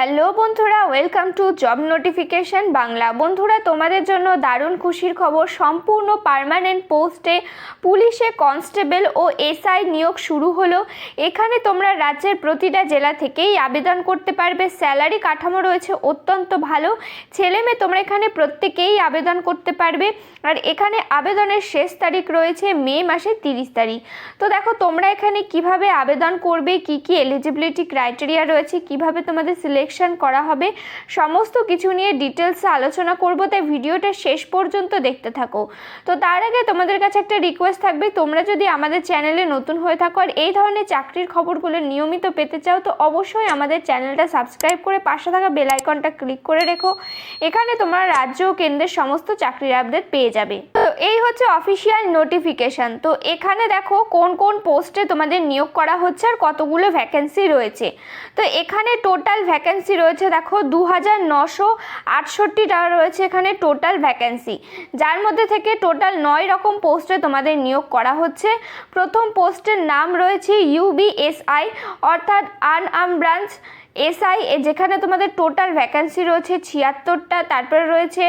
Hello বন্ধুরা welcome to job notification Bangla. বন্ধুরা, তোমাদের জন্য দারুণ খুশির খবর সম্পূর্ণ পার্মানেন্ট পোস্টে পুলিশে কনস্টেবল ও এসআই নিয়োগ শুরু হলো। এখানে তোমরা রাজ্যের প্রতিটা জেলা থেকেই আবেদন করতে পারবে। স্যালারি কাঠামো রয়েছে অত্যন্ত ভালো। ছেলে মেয়ে তোমরা এখানে প্রত্যেকেই আবেদন করতে পারবে। আর এখানে আবেদনের শেষ তারিখ রয়েছে মে মাসের তিরিশ তারিখ। তো দেখো, তোমরা এখানে কীভাবে আবেদন করবে, কি কি এলিজিবিলিটি ক্রাইটেরিয়া রয়েছে, কীভাবে তোমাদের সিলেকশন করা হবে। সমস্ত কিছু নিয়ে ডিটেলসে আলোচনা করব, তাই ভিডিওটা শেষ পর্যন্ত দেখতে থাকো। তো তার আগে তোমাদের কাছে একটা রিকোয়েস্ট থাকবে, তোমরা যদি আমাদের চ্যানেলে নতুন হয়ে থাকো আর এই ধরনের চাকরির খবরগুলো নিয়মিত পেতে চাও, তো অবশ্যই আমাদের চ্যানেলটা সাবস্ক্রাইব করে পাশে থাকা বেল আইকনটা ক্লিক করে রেখো। এখানে তোমরা রাজ্য ও কেন্দ্রের সমস্ত চাকরির আপডেট পেয়ে যাবে। তো এই হচ্ছে অফিসিয়াল নোটিফিকেশন তো এখানে দেখো কোন কোন পোস্টে তোমাদের নিয়োগ করা হচ্ছে আর কতগুলো ভ্যাকেন্সি রয়েছে। তো এখানে টোটাল ভ্যাকেন্সি রয়েছে, দেখো দু হাজার নশো আটষট্টিটা রয়েছে এখানে টোটাল ভ্যাকেন্সি যার মধ্যে থেকে টোটাল নয় রকম পোস্টে তোমাদের নিয়োগ করা হচ্ছে। প্রথম পোস্টের নাম রয়েছে ইউবিএসআই অর্থাৎ আন আনআর্ম ব্রাঞ্চ এসআই যেখানে তোমাদের টোটাল ভ্যাকেন্সি রয়েছে ছিয়াত্তরটা, তারপরে রয়েছে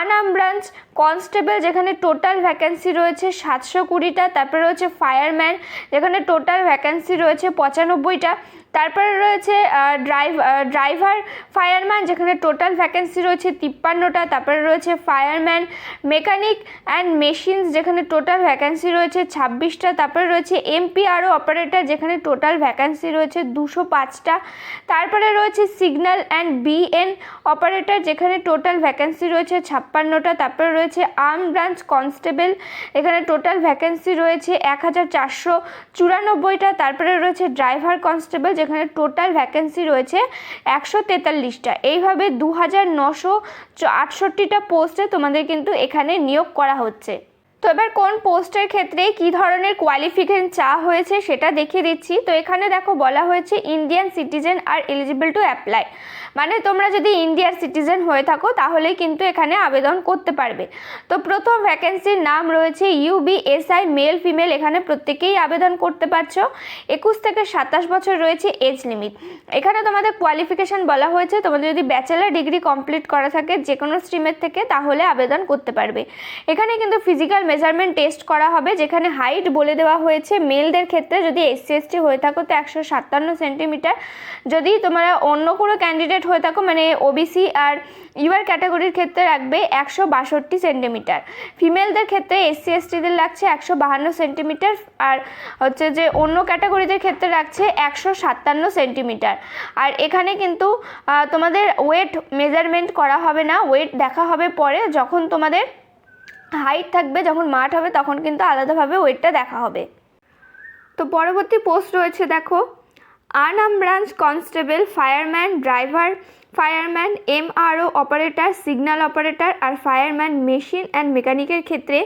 আনাম ব্রাঞ্চ কনস্টেবল যেখানে টোটাল ভ্যাকেন্সি রয়েছে সাতশো কুড়িটা, তারপরে রয়েছে ফায়ারম্যান যেখানে টোটাল ভ্যাকেন্সি রয়েছে পঁচানব্বইটা। তারপরে রয়েছে ড্রাইভ ড্রাইভার ফায়ারম্যান যেখানে টোটাল ভ্যাকেন্সি রয়েছে তিপ্পান্নটা। তারপরে রয়েছে ফায়ারম্যান মেকানিক অ্যান্ড মেশিনস যেখানে টোটাল ভ্যাকেন্সি রয়েছে ছাব্বিশটা। তারপরে রয়েছে এমপি এমপিআরও অপারেটর যেখানে টোটাল ভ্যাকেন্সি রয়েছে দুশো পাঁচটা। তারপরে রয়েছে সিগন্যাল অ্যান্ড বিএন অপারেটর যেখানে টোটাল ভ্যাকেন্সি রয়েছে ছাপ্পান্নটা। তারপরে রয়েছে আর্ম ব্রাঞ্চ কনস্টেবল এখানে টোটাল ভ্যাকেন্সি রয়েছে এক হাজার চারশো চুরানব্বইটা। তারপরে রয়েছে ড্রাইভার কনস্টেবল যেখানে টোটাল ভ্যাকেন্সি রয়েছে একশো তেতাল্লিশটা। এইভাবে দু হাজার নশো আটষট্টিটা পোস্টে তোমাদের কিন্তু এখানে নিয়োগ করা হচ্ছে। তো এবার কোন পোস্টের ক্ষেত্রে কি ধরনের কোয়ালিফিকেশন চা হয়েছে সেটা দেখিয়ে দিচ্ছি। তো এখানে দেখো বলা হয়েছে Indian citizen are eligible to apply মানে তোমরা যদি ইন্ডিয়ার সিটিজেন হয়ে থাকো তাহলেই কিন্তু এখানে আবেদন করতে পারবে। তো প্রথম ভ্যাকেন্সির নাম রয়েছে ইউবিএসআই মেল ফিমেল এখানে প্রত্যেকেই আবেদন করতে পারছ। একুশ থেকে সাতাশ বছর রয়েছে এজ লিমিট এখানে তোমাদের কোয়ালিফিকেশান বলা হয়েছে, তোমাদের যদি ব্যাচেলার ডিগ্রি কমপ্লিট করা থাকে যে কোনো স্ট্রিমের থেকে তাহলে আবেদন করতে পারবে। এখানে কিন্তু ফিজিক্যাল মেজারমেন্ট টেস্ট করা হবে, যেখানে হাইট বলে দেওয়া হয়েছে। মেলদের ক্ষেত্রে যদি এসসি এসটি হয়ে থাকো, তো একশো সাতান্ন সেন্টিমিটার যদি তোমরা অন্য কোনো ক্যান্ডিডেট হয়ে থাকো মানে ওবিসি আর ইউআর ক্যাটাগরির ক্ষেত্রে রাখবে একশো বাষট্টি সেন্টিমিটার ফিমেলদের ক্ষেত্রে এসসি এসটিদের লাগছে একশো বাহান্ন সেন্টিমিটার আর হচ্ছে যে অন্য ক্যাটাগরিদের ক্ষেত্রে রাখছে একশো সাতান্ন সেন্টিমিটার আর এখানে কিন্তু তোমাদের ওয়েট মেজারমেন্ট করা হবে না। ওয়েট দেখা হবে পরে, যখন তোমাদের হাইট থাকবে, যখন মাঠ হবে, তখন কিন্তু আলাদাভাবে ওয়েটটা দেখা হবে। তো পরবর্তী পোস্ট রয়েছে, দেখো আনআম branch constable fireman driver fireman, MRO operator, signal operator R fireman, machine and মেকানিকের ক্ষেত্রে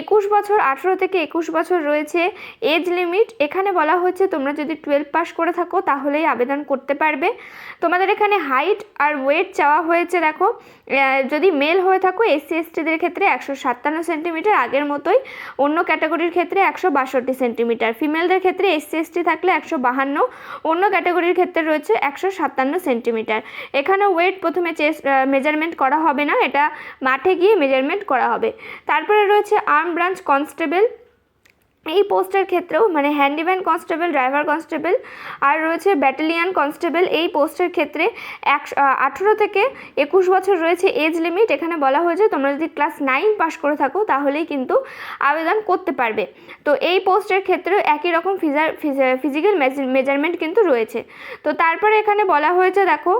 একুশ বছর, আঠেরো থেকে একুশ বছর রয়েছে এজ লিমিট। এখানে বলা হচ্ছে তোমরা যদি টুয়েলভ পাস করে থাকো, তাহলেই আবেদন করতে পারবে। তোমাদের এখানে হাইট আর ওয়েট চাওয়া হয়েছে, দেখো। যদি মেল হয়ে থাকো, এসসি, এসটিদের ক্ষেত্রে একশো সাতান্ন সেন্টিমিটার, আগের মতোই অন্য ক্যাটাগরির ক্ষেত্রে একশো বাষট্টি সেন্টিমিটার। ফিমেলদের ক্ষেত্রে এসসি, এসটি থাকলে একশো বাহান্ন, অন্য ক্যাটাগরির ক্ষেত্রে রয়েছে একশো সাতান্ন সেন্টিমিটার। এখানে ওয়েট প্রথমে চেস মেজারমেন্ট করা হবে না, এটা মাঠে গিয়ে মেজারমেন্ট করা হবে। তারপরে রয়েছে আর্ম ব্রাঞ্চ কনস্টেবল এই পোস্টের ক্ষেত্রেও মানে হ্যান্ডিম্যান কনস্টেবল ড্রাইভার কনস্টেবল আর রয়েছে ব্যাটালিয়ান কনস্টেবল এই পোস্টের ক্ষেত্রে এক আঠেরো থেকে একুশ বছর রয়েছে এজ লিমিট এখানে বলা হয়েছে, তোমরা যদি ক্লাস নাইন পাস করে থাকো, তাহলেই কিন্তু আবেদন করতে পারবে। তো এই পোস্টের ক্ষেত্রেও একই রকম ফিজার ফিজিক্যাল মেজারমেন্ট কিন্তু রয়েছে। তো তারপরে এখানে বলা হয়েছে, দেখো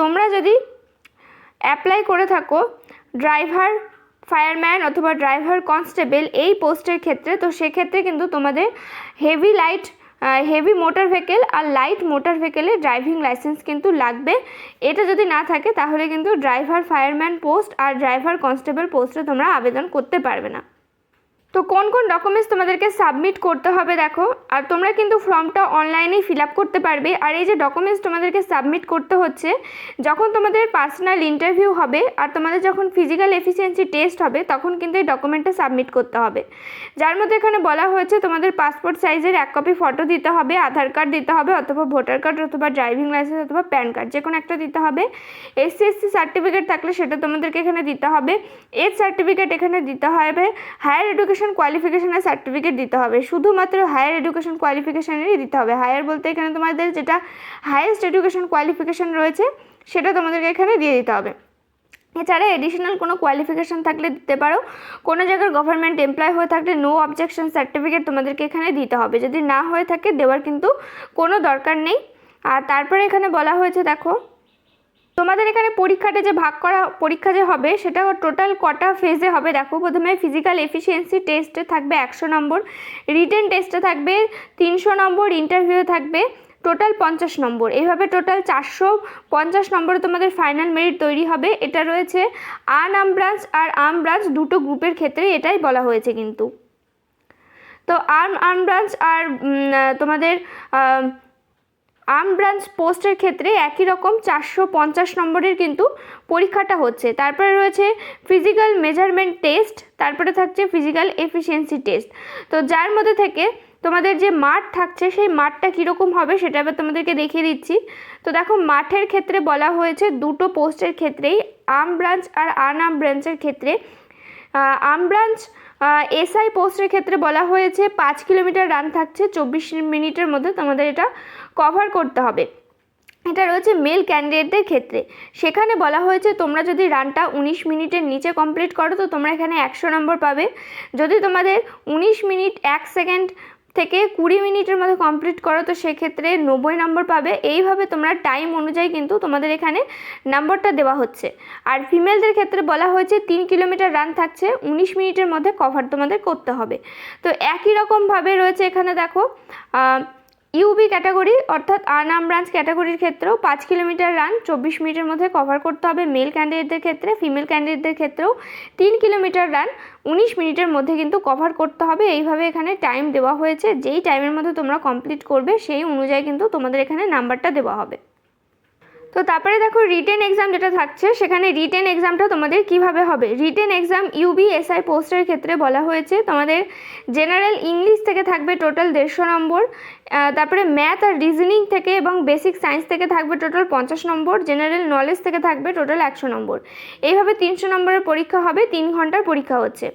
তোমরা যদি অ্যাপ্লাই করে থাকো ড্রাইভার ফায়ারম্যান অথবা ড্রাইভার কনস্টেবল এই পোস্টের ক্ষেত্রে, তো সেক্ষেত্রে কিন্তু তোমাদের heavy light heavy motor vehicle আর লাইট মোটর ভেহিকেলে ড্রাইভিং লাইসেন্স কিন্তু লাগবে। এটা যদি না থাকে, তাহলে কিন্তু ড্রাইভার ফায়ারম্যান পোস্ট আর ড্রাইভার কনস্টেবল পোস্টে তোমরা আবেদন করতে পারবে না। তো কোন কোন ডকুমেন্টস তোমাদেরকে সাবমিট করতে হবে দেখো, আর তোমরা কিন্তু ফর্মটা অনলাইনেই ফিল আপ করতে পারবে। আর এই যে ডকুমেন্টস তোমাদেরকে সাবমিট করতে হচ্ছে, যখন তোমাদের পার্সোনাল ইন্টারভিউ হবে আর তোমাদের যখন ফিজিক্যাল এফিসিয়েন্সি টেস্ট হবে, তখন কিন্তু এই ডকুমেন্টটা সাবমিট করতে হবে। যার মধ্যে এখানে বলা হয়েছে তোমাদের পাসপোর্ট সাইজের এক কপি ফটো দিতে হবে আধার কার্ড দিতে হবে, অথবা ভোটার কার্ড অথবা ড্রাইভিং লাইসেন্স অথবা প্যান কার্ড যে কোনো একটা দিতে হবে। এসসি এসসি সার্টিফিকেট থাকলে সেটা তোমাদেরকে এখানে দিতে হবে। এজ সার্টিফিকেট এখানে দিতে হবে। হায়ার এডুকেশন কোয়ালিফিকেশনের সার্টিফিকেট দিতে হবে। শুধুমাত্র হায়ার এডুকেশন কোয়ালিফিকেশনেরই দিতে হবে। হায়ার বলতে এখানে তোমাদের যেটা হায়েস্ট এডুকেশন কোয়ালিফিকেশন রয়েছে, সেটা তোমাদেরকে এখানে দিয়ে দিতে হবে। এছাড়া এডিশনাল কোনো কোয়ালিফিকেশান থাকলে দিতে পারো। কোনো জায়গার গভর্নমেন্ট এমপ্লয় হয়ে থাকলে নো অবজেকশন সার্টিফিকেট তোমাদেরকে এখানে দিতে হবে। যদি না হয়ে থাকে, দেওয়ার কিন্তু কোনো দরকার নেই। আর তারপরে এখানে বলা হয়েছে, দেখো তোমাদের এখানে পরীক্ষাটা যে ভাগ করা, পরীক্ষা যে হবে, সেটা টোটাল কটা ফেজে হবে? দেখো, প্রথমে ফিজিক্যাল এফিসিয়েন্সি টেস্টে থাকবে একশো নম্বর রিটেন টেস্টে থাকবে তিনশো নম্বর ইন্টারভিউ থাকবে টোটাল পঞ্চাশ নম্বর। এইভাবে টোটাল চারশো পঞ্চাশ নম্বরে তোমাদের ফাইনাল মেরিট তৈরি হবে। এটা রয়েছে আন, আম ব্রাঞ্চ আর আম ব্রাঞ্চ দুটো গ্রুপের ক্ষেত্রে এটাই বলা হয়েছে কিন্তু। তো আর্ম আর্ম ব্রাঞ্চ আর তোমাদের আর্ম ব্রাঞ্চ পোস্টের ক্ষেত্রে একই রকম চারশো পঞ্চাশ নম্বরের কিন্তু পরীক্ষাটা হচ্ছে। তারপরে রয়েছে ফিজিক্যাল মেজারমেন্ট টেস্ট তারপরে থাকছে ফিজিক্যাল এফিসিয়েন্সি টেস্ট তো যার মধ্যে থেকে তোমাদের যে মাঠ থাকছে, সেই মাঠটা কীরকম হবে সেটা এবার তোমাদেরকে দেখিয়ে দিচ্ছি। তো দেখো, মাঠের ক্ষেত্রে বলা হয়েছে দুটো পোস্টের ক্ষেত্রেই আর্ম ব্রাঞ্চ আর আনআর্ম ব্রাঞ্চের ক্ষেত্রে আর্ম ব্রাঞ্চ এসআই পোস্টের ক্ষেত্রে বলা হয়েছে পাঁচ কিলোমিটার রান থাকছে, চব্বিশ মিনিটের মধ্যে তোমাদের এটা কভার করতে হবে। এটা রয়েছে মেল ক্যান্ডিডেটদের ক্ষেত্রে। সেখানে বলা হয়েছে তোমরা যদি রানটা উনিশ মিনিটের নিচে কমপ্লিট করো, তো তোমরা এখানে একশো নম্বর পাবে। যদি তোমাদের উনিশ মিনিট এক সেকেন্ড থেকে কুড়ি মিনিটের মধ্যে কমপ্লিট করো, তো সেক্ষেত্রে নব্বই নম্বর পাবে। এইভাবে তোমরা টাইম অনুযায়ী কিন্তু তোমাদের এখানে নাম্বারটা দেওয়া হচ্ছে। আর ফিমেলদের ক্ষেত্রে বলা হয়েছে তিন কিলোমিটার রান থাকছে, উনিশ মিনিটের মধ্যে কভার তোমাদের করতে হবে। তো একই রকমভাবে রয়েছে এখানে দেখো ইউবি ক্যাটাগরি অর্থাৎ আনাম ব্রাঞ্চ ক্যাটাগরির ক্ষেত্রেও পাঁচ কিলোমিটার রান চব্বিশ মিনিটের মধ্যে কভার করতে হবে। মেল ক্যান্ডিডেটদের ক্ষেত্রে ফিমেল ক্যান্ডিডেটদের ক্ষেত্রেও তিন কিলোমিটার রান উনিশ মিনিটের মধ্যে কিন্তু কভার করতে হবে। এইভাবে এখানে টাইম দেওয়া হয়েছে। যেই টাইমের মধ্যে তোমরা কমপ্লিট করবে, সেই অনুযায়ী কিন্তু তোমাদের এখানে নাম্বারটা দেওয়া হবে। তো তারপরে দেখো রিটেন এক্সাম যেটা থাকছে, সেখানে রিটেন এক্সামটা তোমাদের কীভাবে হবে? রিটেন এক্সাম ইউবিএসআই পোস্টের ক্ষেত্রে বলা হয়েছে, তোমাদের জেনারেল ইংলিশ থেকে থাকবে টোটাল দেড়শো নম্বর তারপরে ম্যাথ আর রিজনিং থেকে এবং বেসিক সায়েন্স থেকে থাকবে টোটাল পঞ্চাশ নম্বর জেনারেল নলেজ থেকে থাকবে টোটাল একশো নম্বর। এইভাবে তিনশো নম্বরের পরীক্ষা হবে, তিন ঘণ্টার পরীক্ষা হচ্ছে।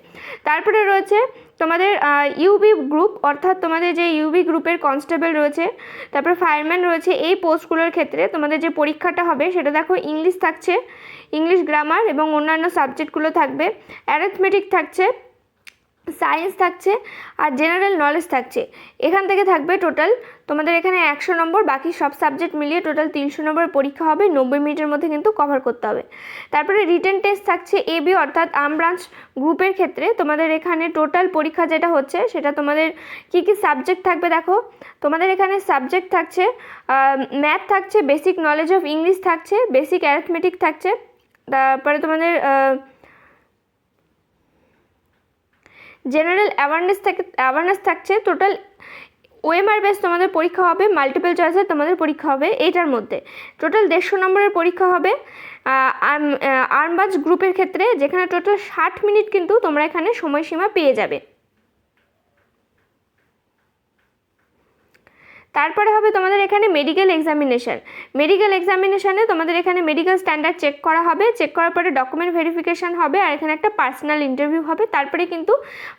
তারপরে রয়েছে তোমাদের ইউবি গ্রুপ অর্থাৎ তোমাদের যে ইউবি গ্রুপের কনস্টেবল রয়েছে, তারপর ফায়ারম্যান রয়েছে, এই পোস্টগুলোর ক্ষেত্রে তোমাদের যে পরীক্ষাটা হবে, সেটা দেখো ইংলিশ থাকছে ইংলিশ গ্রামার এবং অন্যান্য সাবজেক্টগুলো থাকবে অ্যারেথমেটিক থাকছে সায়েন্স থাকছে আর জেনারেল নলেজ থাকছে। এখান থেকে থাকবে টোটাল তোমাদের এখানে একশো নম্বর, বাকি সব সাবজেক্ট মিলিয়ে টোটাল তিনশো নম্বর পরীক্ষা হবে, নব্বই মিনিটের মধ্যে কিন্তু কভার করতে হবে। তারপরে রিটেন টেস্ট থাকছে এবি অর্থাৎ আম ব্রাঞ্চ গ্রুপের ক্ষেত্রে। তোমাদের এখানে টোটাল পরীক্ষা যেটা হচ্ছে, সেটা তোমাদের কি কি সাবজেক্ট থাকবে দেখো? তোমাদের এখানে সাবজেক্ট থাকছে ম্যাথ থাকছে বেসিক নলেজ অফ ইংলিশ থাকছে বেসিক অ্যারিথমেটিক থাকছে। তারপরে তোমাদের জেনারেল অ্যাওয়ারনেস থেকে অ্যাওয়ারনেস থাকছে টোটাল ওএমআর বেস তোমাদের পরীক্ষা হবে মাল্টিপল চয়েসের তোমাদের পরীক্ষা হবে এইটার মধ্যে। টোটাল দেড়শো নম্বরের পরীক্ষা হবে আর্মবাজ গ্রুপের ক্ষেত্রে, যেখানে টোটাল ষাট মিনিট কিন্তু তোমরা এখানে সময়সীমা পেয়ে যাবে। তারপরে হবে তোমাদের এখানে মেডিকেল এক্সামিনেশান মেডিকেল এক্সামিনেশানে তোমাদের এখানে মেডিকেল স্ট্যান্ডার্ড চেক করা হবে। চেক করার পরে ডকুমেন্ট ভেরিফিকেশান হবে আর এখানে একটা পার্সোনাল ইন্টারভিউ হবে। তারপরে কিন্তু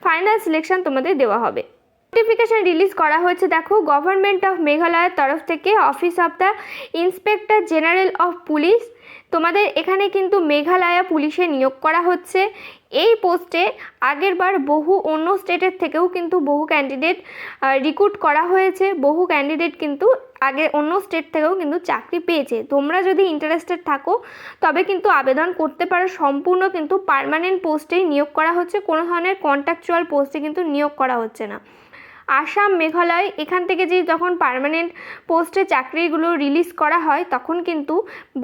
ফাইনাল সিলেকশান তোমাদের দেওয়া হবে। নোটিফিকেশান রিলিজ করা হয়েছে। দেখো গভর্নমেন্ট অফ মেঘালয়ের তরফ থেকে office of the inspector general of police তোমাদের এখানে কিন্তু মেঘালয়া পুলিশে নিয়োগ করা হচ্ছে। এই পোস্টে আগেরবার বহু অন্য স্টেটের থেকেও কিন্তু বহু ক্যান্ডিডেট রিক্রুট করা হয়েছে। বহু ক্যান্ডিডেট কিন্তু আগে অন্য স্টেট থেকেও কিন্তু চাকরি পেয়েছে। তোমরা যদি ইন্টারেস্টেড থাকো, তবে কিন্তু আবেদন করতে পারো। সম্পূর্ণ কিন্তু পার্মানেন্ট পোস্টেই নিয়োগ করা হচ্ছে। কোনো ধরনের কন্ট্রাকচুয়াল পোস্টে কিন্তু নিয়োগ করা হচ্ছে না। আসাম, মেঘালয়, এখান থেকে যে যখন পার্মানেন্ট পোস্টে চাকরিগুলো রিলিজ করা হয়, তখন কিন্তু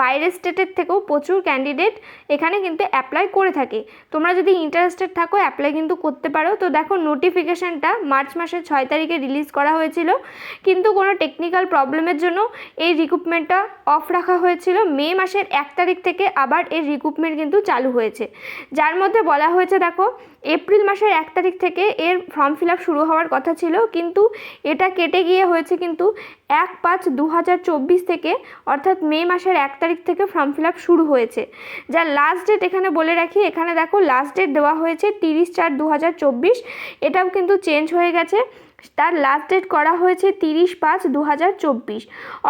বাইরের স্টেটের থেকেও প্রচুর ক্যান্ডিডেট এখানে কিন্তু অ্যাপ্লাই করে থাকে। তোমরা যদি ইন্টারেস্টেড থাকো অ্যাপ্লাই কিন্তু করতে পারো। তো দেখো নোটিফিকেশানটা মার্চ মাসের ছয় তারিখে রিলিজ করা হয়েছিল। কিন্তু কোনো টেকনিক্যাল প্রবলেমের জন্য এই রিক্রুটমেন্টটা অফ রাখা হয়েছিল। মে মাসের এক তারিখ থেকে আবার এর রিক্রুটমেন্ট কিন্তু চালু হয়েছে। যার মধ্যে বলা হয়েছে, দেখো এপ্রিল মাসের এক তারিখ থেকে এর ফর্ম ফিল আপ শুরু হওয়ার কথা ছিল, কিন্তু এটা কেটে গিয়ে হয়েছে কিন্তু এক পাঁচ দু হাজার চব্বিশ থেকে, অর্থাৎ মে মাসের এক তারিখ থেকে ফর্ম ফিল আপ শুরু হয়েছে। যা লাস্ট ডেট এখানে বলে রাখি, এখানে দেখো লাস্ট ডেট দেওয়া হয়েছে তিরিশ চার দু হাজার চব্বিশ, এটাও কিন্তু চেঞ্জ হয়ে গেছে। তার লাস্ট ডেট করা হয়েছে তিরিশ পাঁচ দু হাজার চব্বিশ।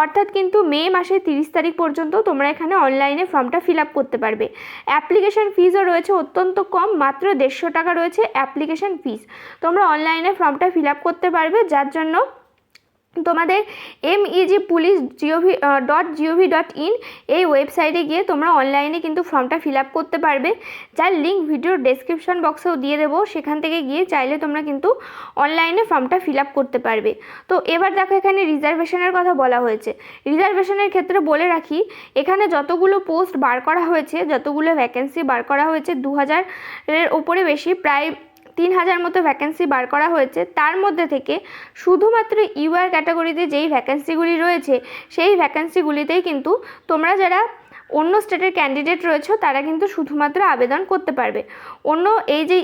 অর্থাৎ কিন্তু মে মাসের তিরিশ তারিখ পর্যন্ত তোমরা এখানে অনলাইনে ফর্মটা ফিল আপ করতে পারবে। অ্যাপ্লিকেশান ফিজও রয়েছে অত্যন্ত কম, মাত্র দেড়শো টাকা রয়েছে অ্যাপ্লিকেশান ফিজ তোমরা অনলাইনে ফর্মটা ফিল আপ করতে পারবে, যার জন্য তোমাদের M E G police G O V dot G O V dot in এই ওয়েবসাইটে গিয়ে তোমরা অনলাইনে কিন্তু ফর্মটা ফিল আপ করতে পারবে। যার লিঙ্ক ভিডিওর ডেসক্রিপশন বক্সেও দিয়ে দেবো। সেখান থেকে গিয়ে চাইলে তোমরা কিন্তু অনলাইনে ফর্মটা ফিল আপ করতে পারবে। তো এবার দেখো এখানে রিজার্ভেশনের কথা বলা হয়েছে। রিজার্ভেশনের ক্ষেত্রে বলে রাখি, এখানে যতগুলো পোস্ট বার করা হয়েছে, যতগুলো ভ্যাকেন্সি বার করা হয়েছে দু হাজারের ওপরে বেশি, প্রায় তিন হাজার মতো ভ্যাকেন্সি বার করা হয়েছে। তার মধ্যে থেকে শুধুমাত্র ইউআর ক্যাটাগরিতে যেই ভ্যাকেন্সিগুলি রয়েছে, সেই ভ্যাকেন্সিগুলিতেই কিন্তু তোমরা যারা অন্য স্টেটের ক্যান্ডিডেট রয়েছে তারা কিন্তু শুধুমাত্র আবেদন করতে পারবে। অন্য এই যে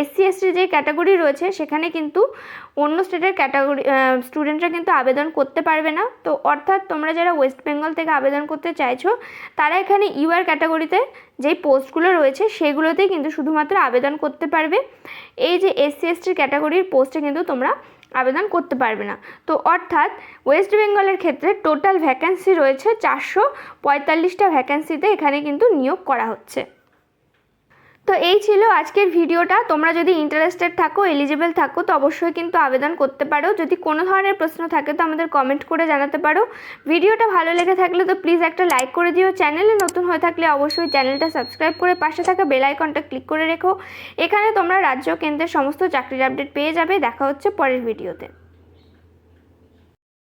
এসসি এসটির যে ক্যাটাগরি রয়েছে, সেখানে কিন্তু অন্য স্টেটের ক্যাটাগরি স্টুডেন্টরা কিন্তু আবেদন করতে পারবে না। তো অর্থাৎ তোমরা যারা ওয়েস্ট বেঙ্গল থেকে আবেদন করতে চাইছো, তারা এখানে ইউআর ক্যাটাগরিতে যেই পোস্টগুলো রয়েছে, সেগুলোতেই কিন্তু শুধুমাত্র আবেদন করতে পারবে। এই যে এসসি এসটির ক্যাটাগরির পোস্টে কিন্তু তোমরা আবেদন করতে পারবে না। তো অর্থাৎ ওয়েস্ট বেঙ্গলের ক্ষেত্রে টোটাল ভ্যাকেন্সি রয়েছে চারশো পঁয়তাল্লিশটা ভ্যাকেন্সিতে এখানে কিন্তু নিয়োগ করা হচ্ছে। তো এই ছিল আজকের ভিডিওটা। তোমরা যদি ইন্টারেস্টেড থাকো এলিজিবল থাকো, তো অবশ্যই কিন্তু আবেদন করতে পারো। যদি কোনো ধরনের প্রশ্ন থাকে, তো আমাদের কমেন্ট করে জানাতে পারো। ভিডিওটা ভালো লেগে থাকলে তো প্লিজ একটা লাইক করে দিও। চ্যানেলে নতুন হয়ে থাকলে অবশ্যই চ্যানেলটা সাবস্ক্রাইব করে পাশে থাকা বেল আইকনটা ক্লিক করে রেখো। এখানে তোমরা রাজ্য কেন্দ্রের সমস্ত চাকরির আপডেট পেয়ে যাবে। দেখা হচ্ছে পরের ভিডিওতে